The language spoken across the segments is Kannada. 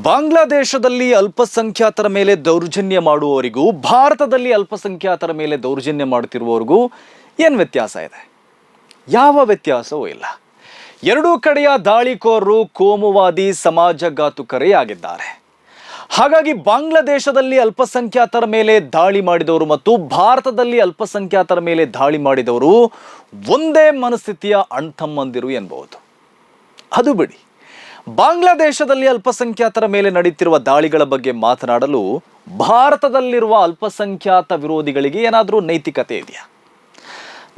ಬಾಂಗ್ಲಾದೇಶದಲ್ಲಿ ಅಲ್ಪಸಂಖ್ಯಾತರ ಮೇಲೆ ದೌರ್ಜನ್ಯ ಮಾಡುವವರಿಗೂ, ಭಾರತದಲ್ಲಿ ಅಲ್ಪಸಂಖ್ಯಾತರ ಮೇಲೆ ದೌರ್ಜನ್ಯ ಮಾಡುತ್ತಿರುವವರಿಗೂ ಏನು ವ್ಯತ್ಯಾಸ ಇದೆ? ಯಾವ ವ್ಯತ್ಯಾಸವೂ ಇಲ್ಲ. ಎರಡೂ ಕಡೆಯ ದಾಳಿಕೋರರು ಕೋಮುವಾದಿ ಸಮಾಜಘಾತುಕರೇ ಆಗಿದ್ದಾರೆ ಹಾಗಾಗಿ ಬಾಂಗ್ಲಾದೇಶದಲ್ಲಿ ಅಲ್ಪಸಂಖ್ಯಾತರ ಮೇಲೆ ದಾಳಿ ಮಾಡಿದವರು ಮತ್ತು ಭಾರತದಲ್ಲಿ ಅಲ್ಪಸಂಖ್ಯಾತರ ಮೇಲೆ ದಾಳಿ ಮಾಡಿದವರು ಒಂದೇ ಮನಸ್ಥಿತಿಯ ಅಣ್ತಮ್ಮಂದಿರು ಎನ್ಬಹುದು ಅದು ಬಿಡಿ. ಬಾಂಗ್ಲಾದೇಶದಲ್ಲಿ ಅಲ್ಪಸಂಖ್ಯಾತರ ಮೇಲೆ ನಡೀತಿರುವ ದಾಳಿಗಳ ಬಗ್ಗೆ ಮಾತನಾಡಲು ಭಾರತದಲ್ಲಿರುವ ಅಲ್ಪಸಂಖ್ಯಾತ ವಿರೋಧಿಗಳಿಗೆ ಏನಾದರೂ ನೈತಿಕತೆ ಇದೆಯಾ?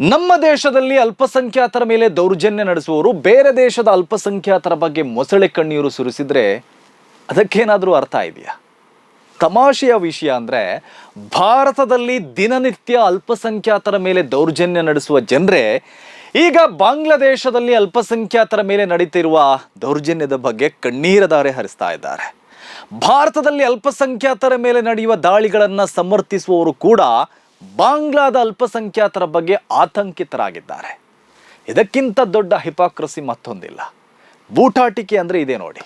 ನಮ್ಮ ದೇಶದಲ್ಲಿ ಅಲ್ಪಸಂಖ್ಯಾತರ ಮೇಲೆ ದೌರ್ಜನ್ಯ ನಡೆಸುವವರು ಬೇರೆ ದೇಶದ ಅಲ್ಪಸಂಖ್ಯಾತರ ಬಗ್ಗೆ ಮೊಸಳೆ ಕಣ್ಣೀರು ಸುರಿಸಿದ್ರೆ ಅದಕ್ಕೇನಾದರೂ ಅರ್ಥ ಇದೆಯಾ? ತಮಾಷೆಯ ವಿಷಯ ಅಂದರೆ ಭಾರತದಲ್ಲಿ ದಿನನಿತ್ಯ ಅಲ್ಪಸಂಖ್ಯಾತರ ಮೇಲೆ ದೌರ್ಜನ್ಯ ನಡೆಸುವ ಜನರೇ ಈಗ ಬಾಂಗ್ಲಾದೇಶದಲ್ಲಿ ಅಲ್ಪಸಂಖ್ಯಾತರ ಮೇಲೆ ನಡೀತಿರುವ ದೌರ್ಜನ್ಯದ ಬಗ್ಗೆ ಕಣ್ಣೀರ ಧಾರೆ ಹರಿಸ್ತಾ ಇದ್ದಾರೆ. ಭಾರತದಲ್ಲಿ ಅಲ್ಪಸಂಖ್ಯಾತರ ಮೇಲೆ ನಡೆಯುವ ದಾಳಿಗಳನ್ನು ಸಮರ್ಥಿಸುವವರು ಕೂಡ ಬಾಂಗ್ಲಾದ ಅಲ್ಪಸಂಖ್ಯಾತರ ಬಗ್ಗೆ ಆತಂಕಿತರಾಗಿದ್ದಾರೆ. ಇದಕ್ಕಿಂತ ದೊಡ್ಡ ಹಿಪಾಕ್ರಸಿ ಮತ್ತೊಂದಿಲ್ಲ. ಬೂಟಾಟಿಕೆ ಅಂದರೆ ಇದೆ ನೋಡಿ.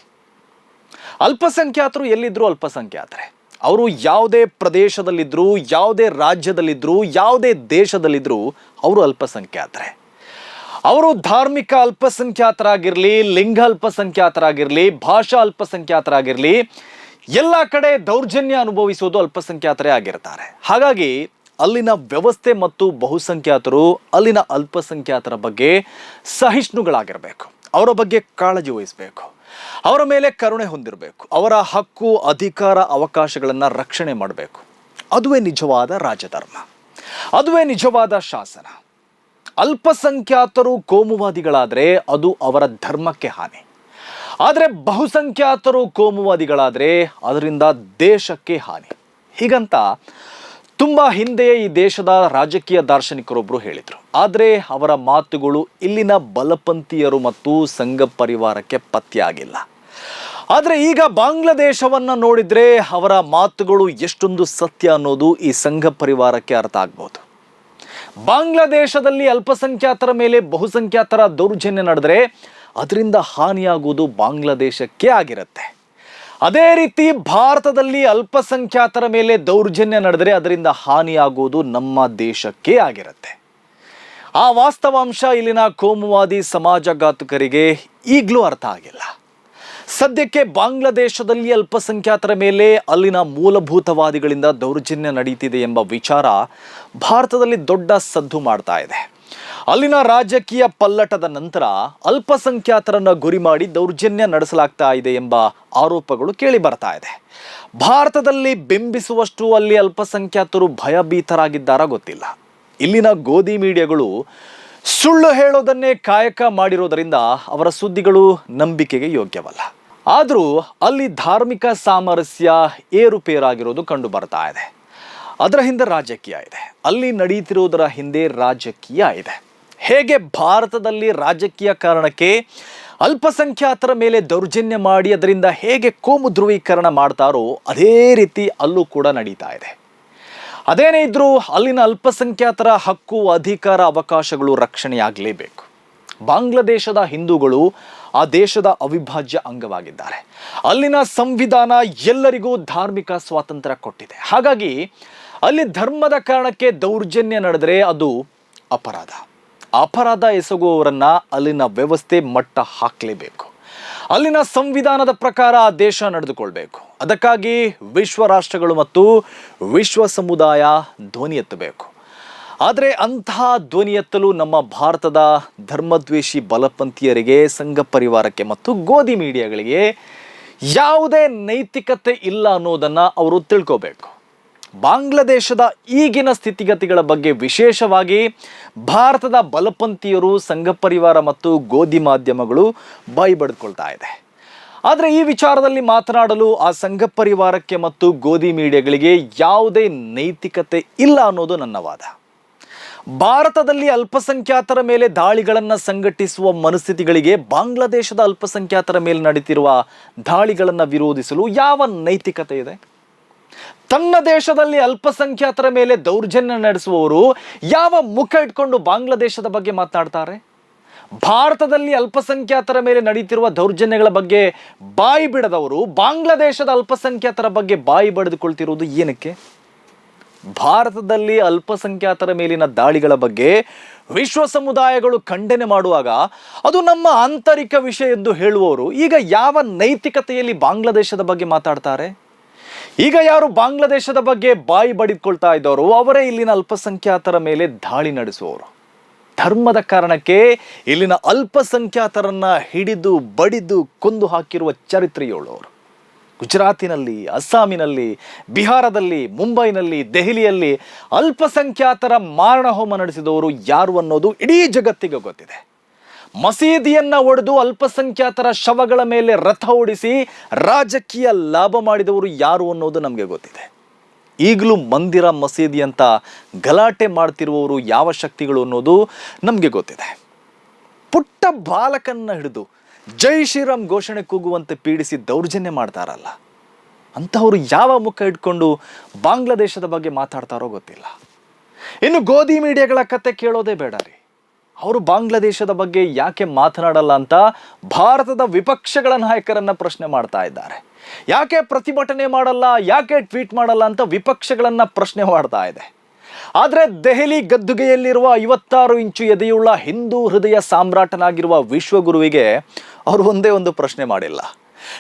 ಅಲ್ಪಸಂಖ್ಯಾತರು ಎಲ್ಲಿದ್ರು ಅಲ್ಪಸಂಖ್ಯಾತರೆ. ಅವರು ಯಾವುದೇ ಪ್ರದೇಶದಲ್ಲಿದ್ದರೂ ಯಾವುದೇ ರಾಜ್ಯದಲ್ಲಿದ್ದರೂ ಯಾವುದೇ ದೇಶದಲ್ಲಿದ್ದರೂ ಅವರು ಅಲ್ಪಸಂಖ್ಯಾತರೆ. ಅವರು ಧಾರ್ಮಿಕ ಅಲ್ಪಸಂಖ್ಯಾತರಾಗಿರಲಿ, ಲಿಂಗ ಅಲ್ಪಸಂಖ್ಯಾತರಾಗಿರಲಿ, ಭಾಷಾ ಅಲ್ಪಸಂಖ್ಯಾತರಾಗಿರಲಿ, ಎಲ್ಲ ಕಡೆ ದೌರ್ಜನ್ಯ ಅನುಭವಿಸುವುದು ಅಲ್ಪಸಂಖ್ಯಾತರೇ ಆಗಿರ್ತಾರೆ. ಹಾಗಾಗಿ ಅಲ್ಲಿನ ವ್ಯವಸ್ಥೆ ಮತ್ತು ಬಹುಸಂಖ್ಯಾತರು ಅಲ್ಲಿನ ಅಲ್ಪಸಂಖ್ಯಾತರ ಬಗ್ಗೆ ಸಹಿಷ್ಣುಗಳಾಗಿರಬೇಕು. ಅವರ ಬಗ್ಗೆ ಕಾಳಜಿ ವಹಿಸಬೇಕು. ಅವರ ಮೇಲೆ ಕರುಣೆ ಹೊಂದಿರಬೇಕು. ಅವರ ಹಕ್ಕು, ಅಧಿಕಾರ, ಅವಕಾಶಗಳನ್ನು ರಕ್ಷಣೆ ಮಾಡಬೇಕು. ಅದುವೇ ನಿಜವಾದ ರಾಜಧರ್ಮ. ಅದುವೇ ನಿಜವಾದ ಶಾಸನ. ಅಲ್ಪಸಂಖ್ಯಾತರು ಕೋಮುವಾದಿಗಳಾದರೆ ಅದು ಅವರ ಧರ್ಮಕ್ಕೆ ಹಾನಿ. ಆದರೆ ಬಹುಸಂಖ್ಯಾತರು ಕೋಮುವಾದಿಗಳಾದರೆ ಅದರಿಂದ ದೇಶಕ್ಕೆ ಹಾನಿ. ಹೀಗಂತ ತುಂಬ ಹಿಂದೆಯೇ ಈ ದೇಶದ ರಾಜಕೀಯ ದಾರ್ಶನಿಕರೊಬ್ಬರು ಹೇಳಿದರು. ಆದರೆ ಅವರ ಮಾತುಗಳು ಇಲ್ಲಿನ ಬಲಪಂಥೀಯರು ಮತ್ತು ಸಂಘ ಪರಿವಾರಕ್ಕೆ ಪತ್ತೆಯಾಗಿಲ್ಲ ಆದರೆ ಈಗ ಬಾಂಗ್ಲಾದೇಶವನ್ನು ನೋಡಿದರೆ ಅವರ ಮಾತುಗಳು ಎಷ್ಟೊಂದು ಸತ್ಯ ಅನ್ನೋದು ಈ ಸಂಘ ಪರಿವಾರಕ್ಕೆ ಅರ್ಥ ಆಗ್ಬೋದು. ಬಾಂಗ್ಲಾದೇಶದಲ್ಲಿ ಅಲ್ಪಸಂಖ್ಯಾತರ ಮೇಲೆ ಬಹುಸಂಖ್ಯಾತರ ದೌರ್ಜನ್ಯ ನಡೆದರೆ ಅದರಿಂದ ಹಾನಿಯಾಗುವುದು ಬಾಂಗ್ಲಾದೇಶಕ್ಕೆ ಆಗಿರುತ್ತೆ. ಅದೇ ರೀತಿ ಭಾರತದಲ್ಲಿ ಅಲ್ಪಸಂಖ್ಯಾತರ ಮೇಲೆ ದೌರ್ಜನ್ಯ ನಡೆದರೆ ಅದರಿಂದ ಹಾನಿಯಾಗುವುದು ನಮ್ಮ ದೇಶಕ್ಕೆ ಆಗಿರುತ್ತೆ. ಆ ವಾಸ್ತವಾಂಶ ಇಲ್ಲಿನ ಕೋಮುವಾದಿ ಸಮಾಜಘಾತುಕರಿಗೆ ಈಗಲೂ ಅರ್ಥ ಆಗಿಲ್ಲ. ಸದ್ಯಕ್ಕೆ ಬಾಂಗ್ಲಾದೇಶದಲ್ಲಿ ಅಲ್ಪಸಂಖ್ಯಾತರ ಮೇಲೆ ಅಲ್ಲಿನ ಮೂಲಭೂತವಾದಿಗಳಿಂದ ದೌರ್ಜನ್ಯ ನಡೀತಿದೆ ಎಂಬ ವಿಚಾರ ಭಾರತದಲ್ಲಿ ದೊಡ್ಡ ಸದ್ದು ಮಾಡ್ತಾ ಇದೆ. ಅಲ್ಲಿನ ರಾಜಕೀಯ ಪಲ್ಲಟದ ನಂತರ ಅಲ್ಪಸಂಖ್ಯಾತರನ್ನು ಗುರಿ ಮಾಡಿ ದೌರ್ಜನ್ಯ ನಡೆಸಲಾಗ್ತಾ ಇದೆ ಎಂಬ ಆರೋಪಗಳು ಕೇಳಿ ಬರ್ತಾ ಇದೆ. ಭಾರತದಲ್ಲಿ ಬಿಂಬಿಸುವಷ್ಟು ಅಲ್ಲಿ ಅಲ್ಪಸಂಖ್ಯಾತರು ಭಯಭೀತರಾಗಿದ್ದಾರಾ ಗೊತ್ತಿಲ್ಲ. ಇಲ್ಲಿನ ಗೋಧಿ ಮೀಡಿಯಾಗಳು ಸುಳ್ಳು ಹೇಳೋದನ್ನೇ ಕಾಯಕ ಮಾಡಿರೋದರಿಂದ ಅವರ ಸುದ್ದಿಗಳು ನಂಬಿಕೆಗೆ ಯೋಗ್ಯವಲ್ಲ. ಆದರೂ ಅಲ್ಲಿ ಧಾರ್ಮಿಕ ಸಾಮರಸ್ಯ ಏರುಪೇರಾಗಿರೋದು ಕಂಡು ಬರ್ತಾ ಇದೆ. ಅದರ ಹಿಂದೆ ರಾಜಕೀಯ ಇದೆ. ಅಲ್ಲಿ ನಡೀತಿರೋದರ ಹಿಂದೆ ರಾಜಕೀಯ ಇದೆ. ಹೇಗೆ ಭಾರತದಲ್ಲಿ ರಾಜಕೀಯ ಕಾರಣಕ್ಕೆ ಅಲ್ಪಸಂಖ್ಯಾತರ ಮೇಲೆ ದೌರ್ಜನ್ಯ ಮಾಡಿ ಅದರಿಂದ ಹೇಗೆ ಕೋಮು ಧ್ರುವೀಕರಣ ಮಾಡ್ತಾರೋ ಅದೇ ರೀತಿ ಅಲ್ಲೂ ಕೂಡ ನಡೀತಾ ಇದೆ. ಅದೇನೇ ಇದ್ರೂ ಅಲ್ಲಿನ ಅಲ್ಪಸಂಖ್ಯಾತರ ಹಕ್ಕು, ಅಧಿಕಾರ, ಅವಕಾಶಗಳು ರಕ್ಷಣೆಯಾಗಲೇಬೇಕು. ಬಾಂಗ್ಲಾದೇಶದ ಹಿಂದೂಗಳು ಆ ದೇಶದ ಅವಿಭಾಜ್ಯ ಅಂಗವಾಗಿದ್ದಾರೆ. ಅಲ್ಲಿನ ಸಂವಿಧಾನ ಎಲ್ಲರಿಗೂ ಧಾರ್ಮಿಕ ಸ್ವಾತಂತ್ರ್ಯ ಕೊಟ್ಟಿದೆ. ಹಾಗಾಗಿ ಅಲ್ಲಿ ಧರ್ಮದ ಕಾರಣಕ್ಕೆ ದೌರ್ಜನ್ಯ ನಡೆದರೆ ಅದು ಅಪರಾಧ. ಅಪರಾಧ ಎಸಗುವವರನ್ನ ಅಲ್ಲಿನ ವ್ಯವಸ್ಥೆ ಮಟ್ಟ ಹಾಕಲೇಬೇಕು. ಅಲ್ಲಿನ ಸಂವಿಧಾನದ ಪ್ರಕಾರ ಆ ದೇಶ ನಡೆದುಕೊಳ್ಬೇಕು. ಅದಕ್ಕಾಗಿ ವಿಶ್ವ ರಾಷ್ಟ್ರಗಳು ಮತ್ತು ವಿಶ್ವ ಸಮುದಾಯ ಧ್ವನಿ ಎತ್ತಬೇಕು. ಆದರೆ ಅಂತಹ ಧ್ವನಿ ಎತ್ತಲು ನಮ್ಮ ಭಾರತದ ಧರ್ಮದ್ವೇಷಿ ಬಲಪಂಥೀಯರಿಗೆ, ಸಂಘ ಪರಿವಾರಕ್ಕೆ ಮತ್ತು ಗೋಧಿ ಮೀಡಿಯಾಗಳಿಗೆ ಯಾವುದೇ ನೈತಿಕತೆ ಇಲ್ಲ ಅನ್ನೋದನ್ನು ಅವರು ತಿಳ್ಕೋಬೇಕು. ಬಾಂಗ್ಲಾದೇಶದ ಈಗಿನ ಸ್ಥಿತಿಗತಿಗಳ ಬಗ್ಗೆ ವಿಶೇಷವಾಗಿ ಭಾರತದ ಬಲಪಂಥೀಯರು, ಸಂಘ ಪರಿವಾರ ಮತ್ತು ಗೋಧಿ ಮಾಧ್ಯಮಗಳು ಬಾಯಿ ಬಡ್ಕೊಳ್ತಾ ಇದೆ. ಆದರೆ ಈ ವಿಚಾರದಲ್ಲಿ ಮಾತನಾಡಲು ಆ ಸಂಘ ಪರಿವಾರಕ್ಕೆ ಮತ್ತು ಗೋಧಿ ಮೀಡಿಯಾಗಳಿಗೆ ಯಾವುದೇ ನೈತಿಕತೆ ಇಲ್ಲ ಅನ್ನೋದು ನನ್ನ ವಾದ. ಭಾರತದಲ್ಲಿ ಅಲ್ಪಸಂಖ್ಯಾತರ ಮೇಲೆ ದಾಳಿಗಳನ್ನು ಸಂಘಟಿಸುವ ಮನಸ್ಥಿತಿಗಳಿಗೆ ಬಾಂಗ್ಲಾದೇಶದ ಅಲ್ಪಸಂಖ್ಯಾತರ ಮೇಲೆ ನಡೀತಿರುವ ದಾಳಿಗಳನ್ನು ವಿರೋಧಿಸಲು ಯಾವ ನೈತಿಕತೆ ಇದೆ? ತನ್ನ ದೇಶದಲ್ಲಿ ಅಲ್ಪಸಂಖ್ಯಾತರ ಮೇಲೆ ದೌರ್ಜನ್ಯ ನಡೆಸುವವರು ಯಾವ ಮುಖ ಇಟ್ಕೊಂಡು ಬಾಂಗ್ಲಾದೇಶದ ಬಗ್ಗೆ ಮಾತನಾಡ್ತಾರೆ? ಭಾರತದಲ್ಲಿ ಅಲ್ಪಸಂಖ್ಯಾತರ ಮೇಲೆ ನಡೀತಿರುವ ದೌರ್ಜನ್ಯಗಳ ಬಗ್ಗೆ ಬಾಯಿ ಬಿಡದವರು ಬಾಂಗ್ಲಾದೇಶದ ಅಲ್ಪಸಂಖ್ಯಾತರ ಬಗ್ಗೆ ಬಾಯಿ ಬಡಿದುಕೊಳ್ತಿರುವುದು ಏನಕ್ಕೆ? ಭಾರತದಲ್ಲಿ ಅಲ್ಪಸಂಖ್ಯಾತರ ಮೇಲಿನ ದಾಳಿಗಳ ಬಗ್ಗೆ ವಿಶ್ವ ಸಮುದಾಯಗಳು ಖಂಡನೆ ಮಾಡುವಾಗ ಅದು ನಮ್ಮ ಆಂತರಿಕ ವಿಷಯ ಎಂದು ಹೇಳುವವರು ಈಗ ಯಾವ ನೈತಿಕತೆಯಲ್ಲಿ ಬಾಂಗ್ಲಾದೇಶದ ಬಗ್ಗೆ ಮಾತಾಡ್ತಾರೆ? ಈಗ ಯಾರು ಬಾಂಗ್ಲಾದೇಶದ ಬಗ್ಗೆ ಬಾಯಿ ಬಡಿದುಕೊಳ್ತಾ ಇದ್ದವರು, ಅವರೇ ಇಲ್ಲಿನ ಅಲ್ಪಸಂಖ್ಯಾತರ ಮೇಲೆ ದಾಳಿ ನಡೆಸುವವರು. ಧರ್ಮದ ಕಾರಣಕ್ಕೆ ಇಲ್ಲಿನ ಅಲ್ಪಸಂಖ್ಯಾತರನ್ನ ಹಿಡಿದು ಬಡಿದು ಕೊಂದು ಹಾಕಿರುವ ಚರಿತ್ರೆಯುಳ್ಳವರು. ಗುಜರಾತಿನಲ್ಲಿ, ಅಸ್ಸಾಮಿನಲ್ಲಿ, ಬಿಹಾರದಲ್ಲಿ, ಮುಂಬೈನಲ್ಲಿ, ದೆಹಲಿಯಲ್ಲಿ ಅಲ್ಪಸಂಖ್ಯಾತರ ಮಾರಣಹೋಮ ನಡೆಸಿದವರು ಯಾರು ಅನ್ನೋದು ಇಡೀ ಜಗತ್ತಿಗೆ ಗೊತ್ತಿದೆ. ಮಸೀದಿಯನ್ನ ಒಡೆದು ಅಲ್ಪಸಂಖ್ಯಾತರ ಶವಗಳ ಮೇಲೆ ರಥ ಓಡಿಸಿ ರಾಜಕೀಯ ಲಾಭ ಮಾಡಿದವರು ಯಾರು ಅನ್ನೋದು ನಮಗೆ ಗೊತ್ತಿದೆ. ಈಗಲೂ ಮಂದಿರ, ಮಸೀದಿ ಅಂತ ಗಲಾಟೆ ಮಾಡ್ತಿರುವವರು ಯಾವ ಶಕ್ತಿಗಳು ಅನ್ನೋದು ನಮಗೆ ಗೊತ್ತಿದೆ. ಪುಟ್ಟ ಬಾಲಕನ್ನ ಹಿಡಿದು ಜೈ ಶ್ರೀರಾಮ್ ಘೋಷಣೆ ಕೂಗುವಂತೆ ಪೀಡಿಸಿ ದೌರ್ಜನ್ಯ ಮಾಡ್ತಾರಲ್ಲ ಅಂತಹವರು ಯಾವ ಮುಖ ಇಟ್ಕೊಂಡು ಬಾಂಗ್ಲಾದೇಶದ ಬಗ್ಗೆ ಮಾತಾಡ್ತಾರೋ ಗೊತ್ತಿಲ್ಲ. ಇನ್ನು ಗೋಧಿ ಮೀಡಿಯಾಗಳ ಕತೆ ಕೇಳೋದೇ ಬೇಡ ರೀ. ಅವರು ಬಾಂಗ್ಲಾದೇಶದ ಬಗ್ಗೆ ಯಾಕೆ ಮಾತನಾಡಲ್ಲ ಅಂತ ಭಾರತದ ವಿಪಕ್ಷಗಳ ನಾಯಕರನ್ನ ಪ್ರಶ್ನೆ ಮಾಡ್ತಾ ಇದ್ದಾರೆ. ಯಾಕೆ ಪ್ರತಿಭಟನೆ ಮಾಡಲ್ಲ, ಯಾಕೆ ಟ್ವೀಟ್ ಮಾಡಲ್ಲ ಅಂತ ವಿಪಕ್ಷಗಳನ್ನ ಪ್ರಶ್ನೆ ಮಾಡ್ತಾ ಇದೆ. ಆದರೆ ದೆಹಲಿ ಗದ್ದುಗೆಯಲ್ಲಿರುವ ಐವತ್ತಾರು ಇಂಚು ಎದೆಯುಳ್ಳ ಹಿಂದೂ ಹೃದಯ ಸಾಮ್ರಾಟನಾಗಿರುವ ವಿಶ್ವಗುರುವಿಗೆ ಅವರು ಒಂದೇ ಒಂದು ಪ್ರಶ್ನೆ ಮಾಡಿಲ್ಲ.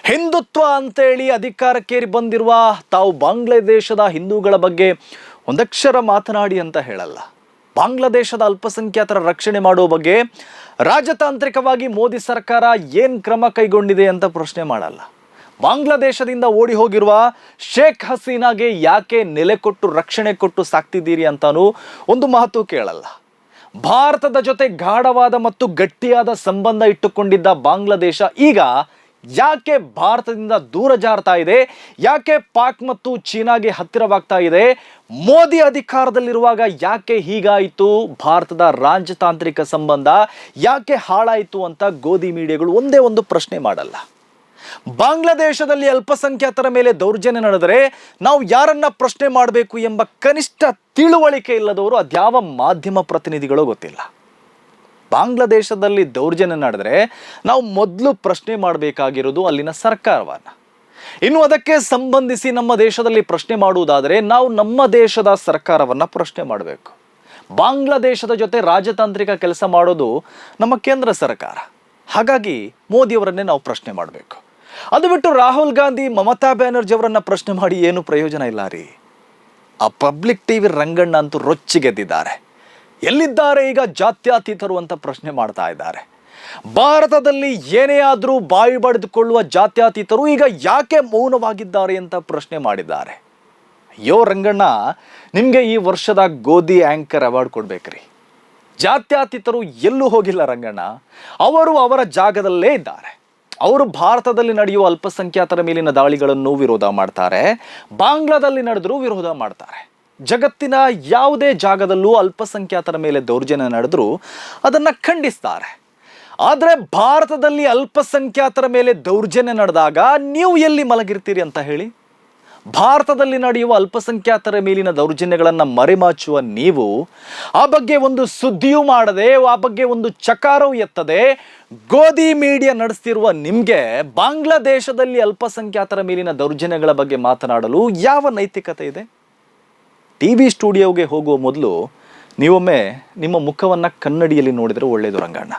ಹಿಂದುತ್ವ ಅಂತೇಳಿ ಅಧಿಕಾರಕ್ಕೇರಿ ಬಂದಿರುವ ತಾವು ಬಾಂಗ್ಲಾದೇಶದ ಹಿಂದೂಗಳ ಬಗ್ಗೆ ಒಂದಕ್ಷರ ಮಾತನಾಡಿ ಅಂತ ಹೇಳಲ್ಲ. ಬಾಂಗ್ಲಾದೇಶದ ಅಲ್ಪಸಂಖ್ಯಾತರ ರಕ್ಷಣೆ ಮಾಡುವ ಬಗ್ಗೆ ರಾಜತಾಂತ್ರಿಕವಾಗಿ ಮೋದಿ ಸರ್ಕಾರ ಏನು ಕ್ರಮ ಕೈಗೊಂಡಿದೆ ಅಂತ ಪ್ರಶ್ನೆ ಮಾಡಲ್ಲ. ಬಾಂಗ್ಲಾದೇಶದಿಂದ ಓಡಿ ಹೋಗಿರುವ ಶೇಖ್ ಹಸೀನಾಗೆ ಯಾಕೆ ನೆಲೆ ಕೊಟ್ಟು ರಕ್ಷಣೆ ಕೊಟ್ಟು ಸಾಕ್ತಿದ್ದೀರಿ ಅಂತಾನೂ ಒಂದು ಮಹತ್ವ ಕೇಳಲ್ಲ. ಭಾರತದ ಜೊತೆ ಗಾಢವಾದ ಮತ್ತು ಗಟ್ಟಿಯಾದ ಸಂಬಂಧ ಇಟ್ಟುಕೊಂಡಿದ್ದ ಬಾಂಗ್ಲಾದೇಶ ಈಗ ಯಾಕೆ ಭಾರತದಿಂದ ದೂರ ಜಾರ್ತಾ ಇದೆ? ಯಾಕೆ ಪಾಕ್ ಮತ್ತು ಚೀನಾಗೆ ಹತ್ತಿರವಾಗ್ತಾ ಇದೆ? ಮೋದಿ ಅಧಿಕಾರದಲ್ಲಿರುವಾಗ ಯಾಕೆ ಹೀಗಾಯಿತು? ಭಾರತದ ರಾಜತಾಂತ್ರಿಕ ಸಂಬಂಧ ಯಾಕೆ ಹಾಳಾಯಿತು ಅಂತ ಗೋಧಿ ಮೀಡಿಯಾಗಳು ಒಂದೇ ಒಂದು ಪ್ರಶ್ನೆ ಮಾಡಲ್ಲ. ಬಾಂಗ್ಲಾದೇಶದಲ್ಲಿ ಅಲ್ಪಸಂಖ್ಯಾತರ ಮೇಲೆ ದೌರ್ಜನ್ಯ ನಡೆದರೆ ನಾವು ಯಾರನ್ನ ಪ್ರಶ್ನೆ ಮಾಡಬೇಕು ಎಂಬ ಕನಿಷ್ಠ ತಿಳುವಳಿಕೆ ಇಲ್ಲದವರು ಅದ್ಯಾವ ಮಾಧ್ಯಮ ಪ್ರತಿನಿಧಿಗಳೋ ಗೊತ್ತಿಲ್ಲ. ಬಾಂಗ್ಲಾದೇಶದಲ್ಲಿ ದೌರ್ಜನ್ಯ ನಡೆದರೆ ನಾವು ಮೊದಲು ಪ್ರಶ್ನೆ ಮಾಡಬೇಕಾಗಿರೋದು ಅಲ್ಲಿನ ಸರ್ಕಾರವನ್ನ. ಇನ್ನು ಅದಕ್ಕೆ ಸಂಬಂಧಿಸಿ ನಮ್ಮ ದೇಶದಲ್ಲಿ ಪ್ರಶ್ನೆ ಮಾಡುವುದಾದರೆ ನಾವು ನಮ್ಮ ದೇಶದ ಸರ್ಕಾರವನ್ನು ಪ್ರಶ್ನೆ ಮಾಡಬೇಕು. ಬಾಂಗ್ಲಾದೇಶದ ಜೊತೆ ರಾಜತಾಂತ್ರಿಕ ಕೆಲಸ ಮಾಡೋದು ನಮ್ಮ ಕೇಂದ್ರ ಸರ್ಕಾರ. ಹಾಗಾಗಿ ಮೋದಿಯವರನ್ನೇ ನಾವು ಪ್ರಶ್ನೆ ಮಾಡಬೇಕು. ಅದು ಬಿಟ್ಟು ರಾಹುಲ್ ಗಾಂಧಿ ಮಮತಾ ಬ್ಯಾನರ್ಜಿ ಅವರನ್ನ ಪ್ರಶ್ನೆ ಮಾಡಿ ಏನು ಪ್ರಯೋಜನ ಇಲ್ಲ ರೀ? ಆ ಪಬ್ಲಿಕ್ ಟಿವಿ ರಂಗಣ್ಣ ಅಂತೂ ರೊಚ್ಚಿಗೆದ್ದಿದ್ದಾರೆ ಎಲ್ಲಿದ್ದಾರೆ ಈಗ ಜಾತ್ಯಾತೀತರು ಅಂತ ಪ್ರಶ್ನೆ ಮಾಡ್ತಾ ಇದ್ದಾರೆ. ಭಾರತದಲ್ಲಿ ಏನೇ ಆದರೂ ಬಾಯಿ ಬಡಿದುಕೊಳ್ಳುವ ಜಾತ್ಯಾತೀತರು ಈಗ ಯಾಕೆ ಮೌನವಾಗಿದ್ದಾರೆ ಅಂತ ಪ್ರಶ್ನೆ ಮಾಡಿದ್ದಾರೆ. ಅಯ್ಯೋ ರಂಗಣ್ಣ, ನಿಮಗೆ ಈ ವರ್ಷದ ಗೋಧಿ ಆ್ಯಂಕರ್ ಅವಾರ್ಡ್ ಕೊಡ್ಬೇಕ್ರಿ. ಜಾತ್ಯತೀತರು ಎಲ್ಲೂ ಹೋಗಿಲ್ಲ ರಂಗಣ್ಣ. ಅವರು ಅವರ ಜಾಗದಲ್ಲೇ ಇದ್ದಾರೆ. ಅವರು ಭಾರತದಲ್ಲಿ ನಡೆಯುವ ಅಲ್ಪಸಂಖ್ಯಾತರ ಮೇಲಿನ ದಾಳಿಗಳನ್ನು ವಿರೋಧ ಮಾಡ್ತಾರೆ. ಬಾಂಗ್ಲಾದಲ್ಲಿ ನಡೆದರೂ ವಿರೋಧ ಮಾಡ್ತಾರೆ. ಜಗತ್ತಿನ ಯಾವುದೇ ಜಾಗದಲ್ಲೂ ಅಲ್ಪಸಂಖ್ಯಾತರ ಮೇಲೆ ದೌರ್ಜನ್ಯ ನಡೆದರೂ ಅದನ್ನು ಖಂಡಿಸ್ತಾರೆ. ಆದರೆ ಭಾರತದಲ್ಲಿ ಅಲ್ಪಸಂಖ್ಯಾತರ ಮೇಲೆ ದೌರ್ಜನ್ಯ ನಡೆದಾಗ ನೀವು ಎಲ್ಲಿ ಮಲಗಿರ್ತೀರಿ ಅಂತ ಹೇಳಿ? ಭಾರತದಲ್ಲಿ ನಡೆಯುವ ಅಲ್ಪಸಂಖ್ಯಾತರ ಮೇಲಿನ ದೌರ್ಜನ್ಯಗಳನ್ನು ಮರೆಮಾಚುವ ನೀವು, ಆ ಬಗ್ಗೆ ಒಂದು ಸುದ್ದಿಯೂ ಮಾಡದೆ, ಆ ಬಗ್ಗೆ ಒಂದು ಚಕಾರವೂ ಎತ್ತದೆ, ಗೋಧಿ ಮೀಡಿಯಾ ನಡೆಸ್ತಿರುವ ನಿಮಗೆ ಬಾಂಗ್ಲಾದೇಶದಲ್ಲಿ ಅಲ್ಪಸಂಖ್ಯಾತರ ಮೇಲಿನ ದೌರ್ಜನ್ಯಗಳ ಬಗ್ಗೆ ಮಾತನಾಡಲು ಯಾವ ನೈತಿಕತೆ ಇದೆ? ಟಿ ವಿ ಸ್ಟುಡಿಯೋಗೆ ಹೋಗುವ ಮೊದಲು ನೀವೊಮ್ಮೆ ನಿಮ್ಮ ಮುಖವನ್ನು ಕನ್ನಡಿಯಲ್ಲಿ ನೋಡಿದರೆ ಒಳ್ಳೆಯದು ರಂಗಣ್ಣ.